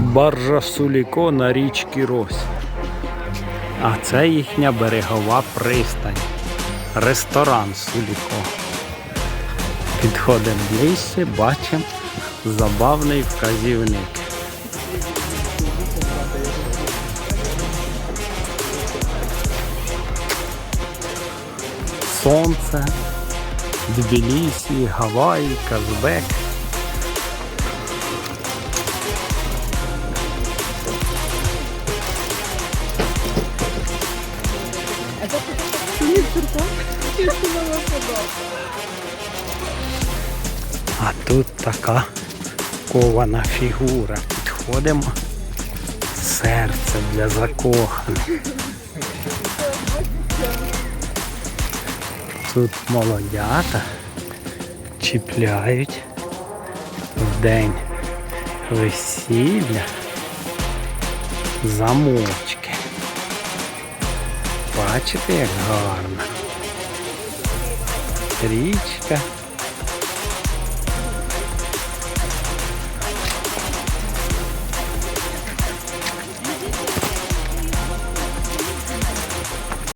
Баржа Суліко на річці Рось. А це їхня берегова пристань. Ресторан Суліко. Підходимо ближче, бачимо забавний вказівник. Сонце, Тбілісі, Гаваї, Казбек. А тут така кована фігура. Підходимо. Серце для закоханих. Тут молодята чіпляють в день весілля замочки. Бачите, як гарно. Річка.